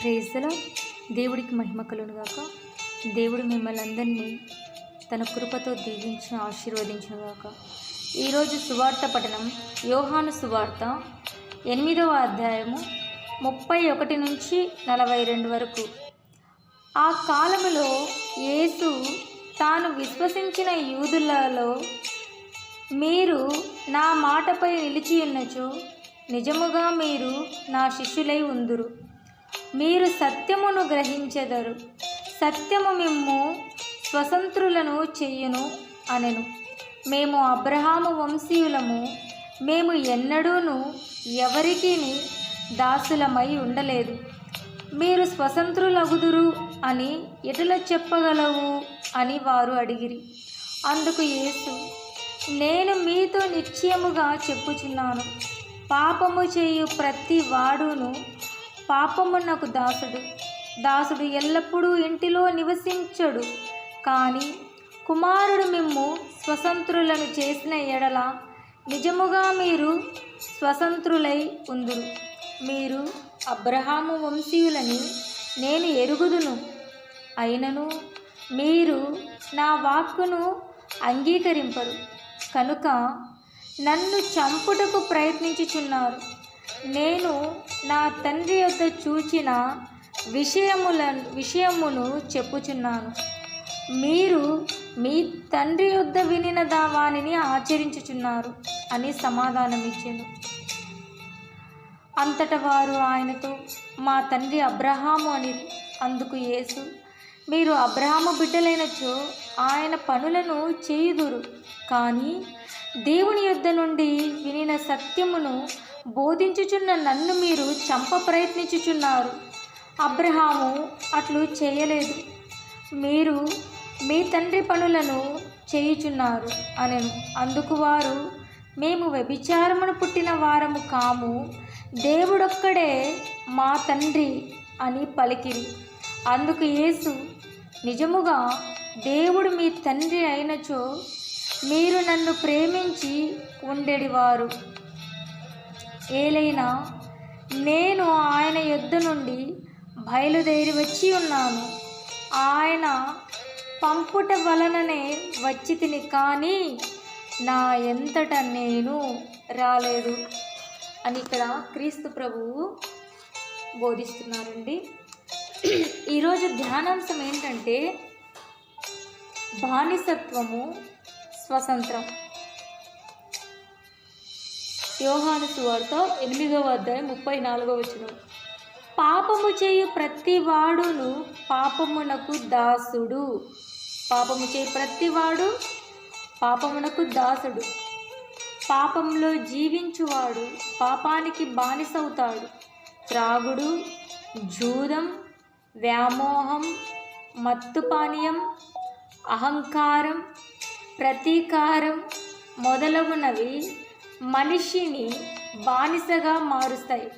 ప్రేజల దేవుడికి మహిమ కలుగుగాక దేవుడు మిమ్మల్ని అందరినీ తన కృపతో దీవించి ఆశీర్వదించుగాక ఈరోజు సువార్త పఠనం యోహాను సువార్త ఎనిమిదవ అధ్యాయము ముప్పై ఒకటి నుంచి నలభై రెండు వరకు. ఆ కాలములో యేసు తాను విశ్వసించిన యూదులలో మీరు నా మాటపై నిలిచి ఉన్నచో నిజముగా మీరు నా శిష్యులై ఉందురు. మీరు సత్యమును గ్రహించెదరు. సత్యము మిమ్ము స్వతంత్రులను చెయ్యును అనెను. మేము అబ్రహాము వంశీయులము. మేము ఎన్నడూను ఎవరికి దాసులమై ఉండలేదు. మీరు స్వతంత్రులగుదురు అని ఎటుల చెప్పగలవు అని వారు అడిగిరి. అందుకు యేసు నేను మీతో నిశ్చయముగా చెప్పుచున్నాను. పాపము చేయు ప్రతి వాడును పాపమునకు దాసుడు. దాసుడు ఎల్లప్పుడూ ఇంటిలో నివసించడు. కానీ కుమారుడు మిమ్ము స్వతంత్రులను చేసిన ఎడల నిజముగా మీరు స్వతంత్రులై ఉందురు. మీరు అబ్రహాము వంశీయులని నేను ఎరుగుదును. అయినను మీరు నా వాక్కును అంగీకరింపరు. కనుక నన్ను చంపుటకు ప్రయత్నించుచున్నారు. నేను నా తండ్రి యొక్క చూచిన విషయముల విషయమును చెప్పుచున్నాను. మీరు మీ తండ్రి యొద్ద వినిన దావానిని ఆచరించుచున్నారు అని సమాధానమిచ్చాను. అంతట వారు ఆయనతో మా తండ్రి అబ్రహాము అని అందుకు యేసు మీరు అబ్రహాము బిడ్డలైనచో ఆయన పనులను చేయుదురు. కానీ దేవుని యొద్ద నుండి వినిన సత్యమును బోధించుచున్న నన్ను మీరు చంప ప్రయత్నించుచున్నారు. అబ్రహాము అట్లు చేయలేదు. మీరు మీ తండ్రి పనులను చేయుచున్నారు అనెను. అందుకు వారు మేము వ్యభిచారమును పుట్టిన వారము కాము. దేవుడొక్కడే మా తండ్రి అని పలికిరి. అందుకు యేసు నిజముగా దేవుడు మీ తండ్రి అయినచో మీరు నన్ను ప్రేమించి ఉండేడివారు. ఏలైనా నేను ఆయన యుద్ధ నుండి బయలుదేరి వచ్చి ఉన్నాను. ఆయన పంపుట వలననే వచ్చి తిని కానీ నా ఎంతట నేను రాలేదు అని ఇక్కడ క్రీస్తు ప్రభువు బోధిస్తున్నారండి. ఈరోజు ధ్యానాంశం ఏంటంటే బానిసత్వము స్వతంత్రం. యోహాను సువార్త ఎనిమిదవ అధ్యాయం ముప్పై నాలుగవ వచనం. పాపము చేయు ప్రతి వాడును పాపమునకు దాసుడు. పాపము చేయు ప్రతివాడు పాపమునకు దాసుడు. పాపంలో జీవించువాడు పాపానికి బానిసవుతాడు. త్రాగుడు జూదం వ్యామోహం మత్తు పానీయం అహంకారం ప్రతీకారం మొదలగునవి మనిషిని బానిసగా మారుస్తాయి.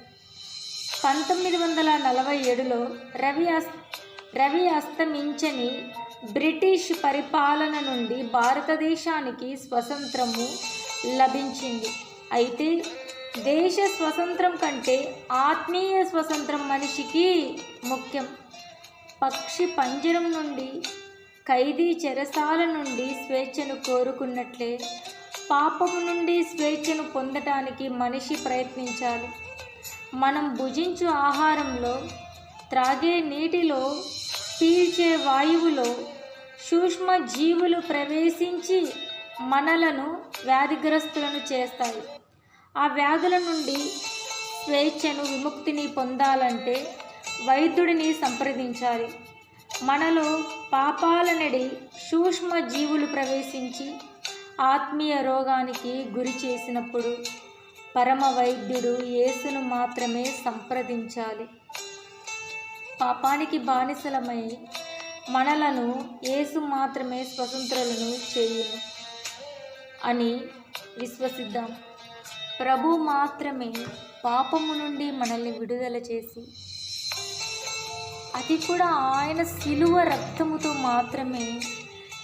పంతొమ్మిది వందల నలభై ఏడులో రవి అస్ రవి అస్తమించని బ్రిటిష్ పరిపాలన నుండి భారతదేశానికి స్వతంత్రము లభించింది. అయితే దేశ స్వతంత్రం కంటే ఆత్మీయ స్వతంత్రం మనిషికి ముఖ్యం. పక్షి పంజరం నుండి ఖైదీ చెరసాల నుండి స్వేచ్ఛను కోరుకున్నట్లే పాపము నుండి స్వేచ్ఛను పొందటానికి మనిషి ప్రయత్నించాలి. మనం భుజించు ఆహారంలో త్రాగే నీటిలో పీల్చే వాయువులో సూక్ష్మ జీవులు ప్రవేశించి మనలను వ్యాధిగ్రస్తులను చేస్తాయి. ఆ వ్యాధుల నుండి స్వేచ్ఛను విముక్తిని పొందాలంటే వైద్యుడిని సంప్రదించాలి. మనలో పాపాలనడి సూక్ష్మ జీవులు ప్రవేశించి ఆత్మీయ రోగానికి గురి చేసినప్పుడు పరమ వైద్యుడు యేసును మాత్రమే సంప్రదించాలి. పాపానికి బానిసలమై మనలను యేసు మాత్రమే స్వతంత్రులను చేయును అని విశ్వసిద్దాం. ప్రభు మాత్రమే పాపము నుండి మనల్ని విడుదల చేసి అది కూడా ఆయన శిలువ రక్తముతో మాత్రమే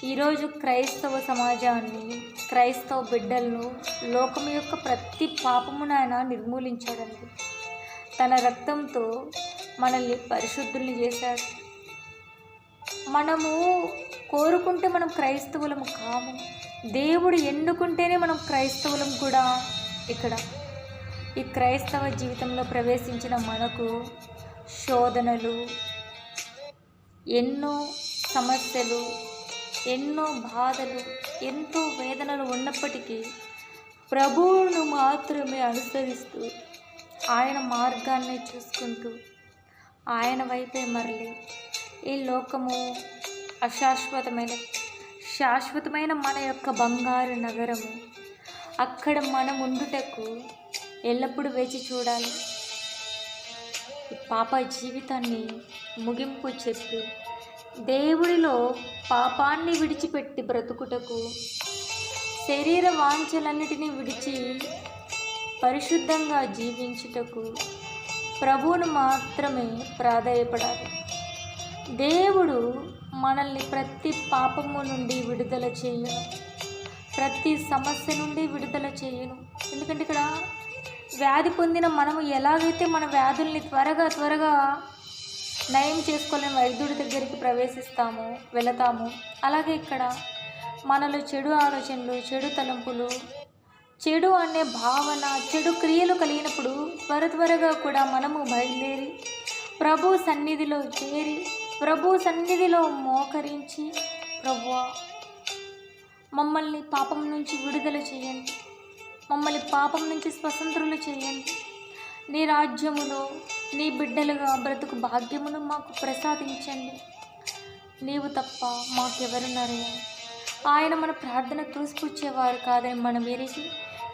ఈరోజు క్రైస్తవ సమాజాన్ని క్రైస్తవ బిడ్డలను లోకం యొక్క ప్రతి పాపమును ఆయన నిర్మూలించాడండి తన రక్తంతో మనల్ని పరిశుద్ధుల్ని చేశాడు. మనము కోరుకుంటే మనం క్రైస్తవులం కాము. దేవుడు ఎన్నుకుంటేనే మనం క్రైస్తవులం కూడా ఇక్కడ. ఈ క్రైస్తవ జీవితంలో ప్రవేశించిన మనకు శోధనలు ఎన్నో సమస్యలు ఎన్నో బాధలు ఎంతో వేదనలు ఉన్నప్పటికీ ప్రభువును మాత్రమే అనుసరిస్తూ ఆయన మార్గాన్ని చూసుకుంటూ ఆయన వైపే మరలి ఈ లోకము అశాశ్వతమైన శాశ్వతమైన మన యొక్క బంగారు నగరము. అక్కడ మనం ఉండుటకు ఎల్లప్పుడూ వేచి చూడాలి. పాప జీవితాన్ని ముగింపు చెప్పి. దేవుడిలో పాపాన్ని విడిచిపెట్టి బ్రతుకుటకు శరీర వాంఛలన్నిటినీ విడిచి పరిశుద్ధంగా జీవించుటకు ప్రభువును మాత్రమే ప్రాధాయపడాలి. దేవుడు మనల్ని ప్రతి పాపము నుండి విడుదల చేయను. ప్రతి సమస్య నుండి విడుదల చేయను. ఎందుకంటే ఇక్కడ వ్యాధి పొందిన మనము ఎలాగైతే మన వ్యాధుల్ని త్వరగా త్వరగా నయం చేసుకోలేని వైద్యుడి దగ్గరికి ప్రవేశిస్తాము వెళతాము. అలాగే ఇక్కడ మనలో చెడు ఆలోచనలు చెడు తలంపులు చెడు అనే భావన చెడు క్రియలు కలిగినప్పుడు త్వర త్వరగా కూడా మనము బయలుదేరి ప్రభు సన్నిధిలో చేరి ప్రభు సన్నిధిలో మోకరించి ప్రభు మమ్మల్ని పాపం నుంచి విడుదల చేయండి. మమ్మల్ని పాపం నుంచి స్వతంత్రులు చేయండి. నీ రాజ్యములో నీ బిడ్డలుగా బ్రతుకు భాగ్యమును మాకు ప్రసాదించండి. నీవు తప్ప మాకెవరున్నారయ్యా ఆయన మన ప్రార్థన తోసిపుచ్చేవారు కాదని మనం ఎరిగి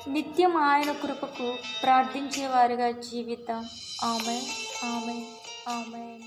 నిత్యం ఆయన కృపకు ప్రార్థించేవారుగా జీవితం. ఆమె ఆమె ఆమె